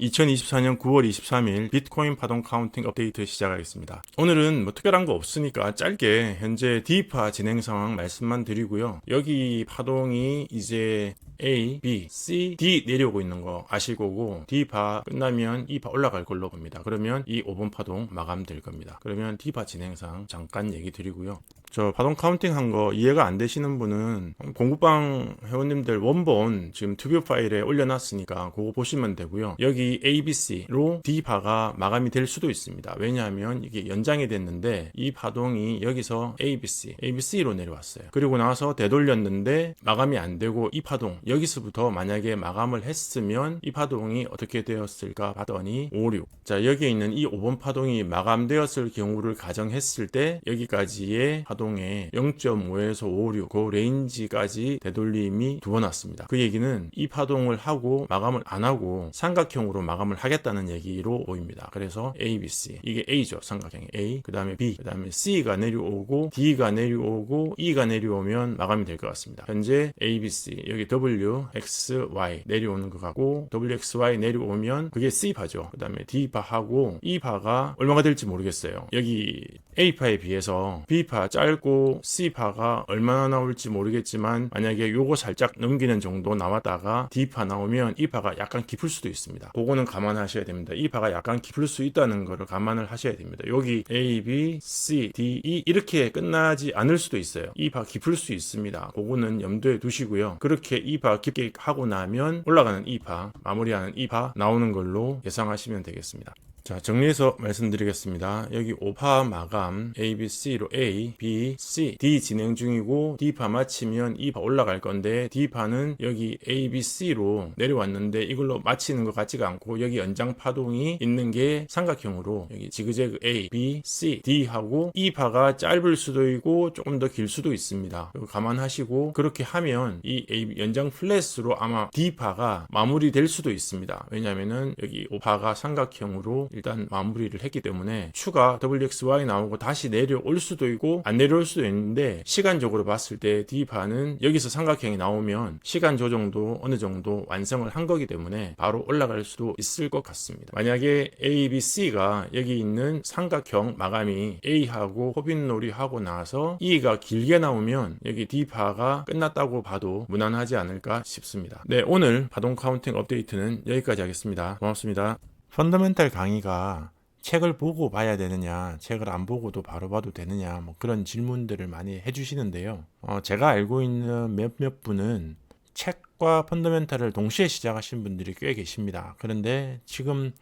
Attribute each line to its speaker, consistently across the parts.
Speaker 1: 2024년 9월 23일 비트코인 파동 카운팅 업데이트 시작하겠습니다. 오늘은 뭐 특별한 거 없으니까 짧게 현재 디파 진행 상황 말씀만 드리고요. 여기 파동이 이제 A, B, C, D 내려오고 있는 거 아실 거고 D파 끝나면 E파 올라갈 걸로 봅니다. 그러면 이 5번 파동 마감될 겁니다. 그러면 D파 진행상 잠깐 얘기 드리고요. 저 파동 카운팅 한 거 이해가 안 되시는 분은 공부방 회원님들 원본 지금 튜브 파일에 올려놨으니까 그거 보시면 되고요. 여기 ABC로 D파가 마감이 될 수도 있습니다. 왜냐하면 이게 연장이 됐는데 이 파동이 여기서 ABC, ABC로 내려왔어요. 그리고 나서 되돌렸는데 마감이 안 되고 이 파동 여기서부터 만약에 마감을 했으면 이 파동이 어떻게 되었을까 봤더니 5, 6. 자 여기에 있는 이 5번 파동이 마감되었을 경우를 가정했을 때 여기까지의 파동 에 0.5에서 5, 6, 그 레인지까지 되돌림이 두 번 왔습니다. 그 얘기는 이 파동을 하고 마감을 안 하고 삼각형으로 마감을 하겠다는 얘기로 보입니다. 그래서 A, B, C 이게 A죠 삼각형이 A 그 다음에 B 그 다음에 C가 내려오고 D가 내려오고 E가 내려오면 마감이 될 것 같습니다. 현재 A, B, C 여기 W, X, Y 내려오는 것 같고 W, X, Y 내려오면 그게 C파죠. 그 다음에 D파하고 E파가 얼마가 될지 모르겠어요. 여기 A파에 비해서 B파 짧고 C파가 얼마나 나올지 모르겠지만 만약에 요거 살짝 넘기는 정도 나왔다가 D파 나오면 E파가 약간 깊을 수도 있습니다. 그거는 감안하셔야 됩니다. E파가 약간 깊을 수 있다는 거를 감안을 하셔야 됩니다. 여기 A, B, C, D, E 이렇게 끝나지 않을 수도 있어요. E파 깊을 수 있습니다. 그거는 염두에 두시고요. 그렇게 E파 깊게 하고 나면 올라가는 E파, 마무리하는 E파 나오는 걸로 예상하시면 되겠습니다. 자, 정리해서 말씀드리겠습니다. 여기 5파 마감 A, B, C로 A, B, C, D 진행 중이고 D파 마치면 E파 올라갈 건데 D파는 여기 A, B, C로 내려왔는데 이걸로 마치는 것 같지가 않고 여기 연장 파동이 있는 게 삼각형으로 여기 지그재그 A, B, C, D 하고 E파가 짧을 수도 있고 조금 더 길 수도 있습니다. 감안하시고 그렇게 하면 이 A, 연장 플랫으로 아마 D파가 마무리될 수도 있습니다. 왜냐면은 여기 5파가 삼각형으로 일단 마무리를 했기 때문에 추가 WXY 나오고 다시 내려올 수도 있고 안 내려올 수도 있는데 시간적으로 봤을 때 D파는 여기서 삼각형이 나오면 시간 조정도 어느 정도 완성을 한 거기 때문에 바로 올라갈 수도 있을 것 같습니다. 만약에 A, B, C가 여기 있는 삼각형 마감이 A하고 호빈놀이 하고 나서 E가 길게 나오면 여기 D파가 끝났다고 봐도 무난하지 않을까 싶습니다. 네, 오늘 파동 카운팅 업데이트는 여기까지 하겠습니다. 고맙습니다. 펀더멘탈 강의가 책을 보고 봐야 되느냐, 책을 안 보고도 바로 봐도 되느냐, 뭐 그런 질문들을 많이 해주시는데요. 어, 제가 알고 있는 몇몇 분은 책과 펀더멘탈을 동시에 시작하신 분들이 꽤 계십니다. 그런데 지금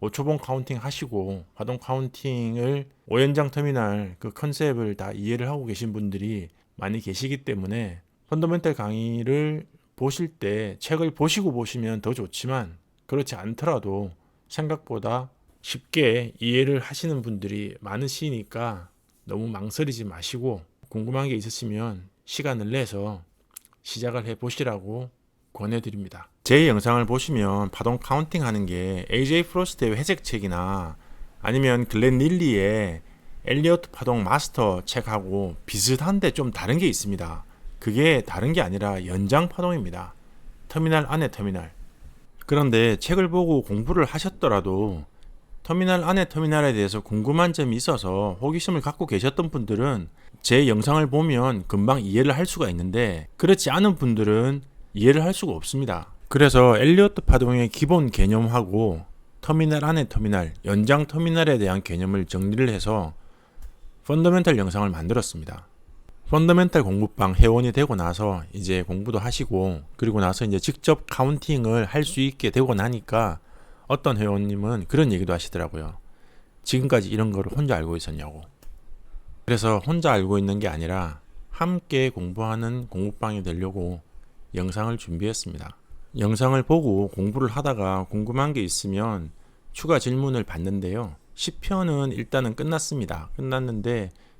Speaker 1: 5초봉 카운팅 하시고 파동 카운팅을 5연장 터미널 그 컨셉을 다 이해를 하고 계신 분들이 많이 계시기 때문에 펀더멘탈 강의를 보실 때 책을 보시고 보시면 더 좋지만 그렇지 않더라도 생각보다 쉽게 이해를 하시는 분들이 많으시니까 너무 망설이지 마시고 궁금한 게 있으시면 시간을 내서 시작을 해 보시라고 권해드립니다. 제 영상을 보시면 파동 카운팅 하는 게 AJ 프로스트의 회색 책이나 아니면 글렌 릴리의 엘리어트 파동 마스터 책하고 비슷한데 좀 다른 게 있습니다. 그게 다른 게 아니라 연장 파동입니다. 터미널 안에 터미널. 그런데 책을 보고 공부를 하셨더라도 터미널 안에 터미널에 대해서 궁금한 점이 있어서 호기심을 갖고 계셨던 분들은 제 영상을 보면 금방 이해를 할 수가 있는데 그렇지 않은 분들은 이해를 할 수가 없습니다. 그래서 엘리어트 파동의 기본 개념하고 터미널 안에 터미널, 연장 터미널에 대한 개념을 정리를 해서 펀더멘탈 영상을 만들었습니다. 펀더멘탈 공부방 회원이 되고 나서 이제 공부도 하시고 그리고 나서 이제 직접 카운팅을 할 수 있게 되고 나니까 어떤 회원님은 그런 얘기도 하시더라고요. 지금까지 이런 거를 혼자 알고 있었냐고. 그래서 혼자 알고 있는 게 아니라 함께 공부하는 공부방이 되려고 영상을 준비했습니다. 영상을 보고 공부를 하다가 궁금한 게 있으면 추가 질문을 받는데요. 10편은 일단은 끝났습니다. 끝났는데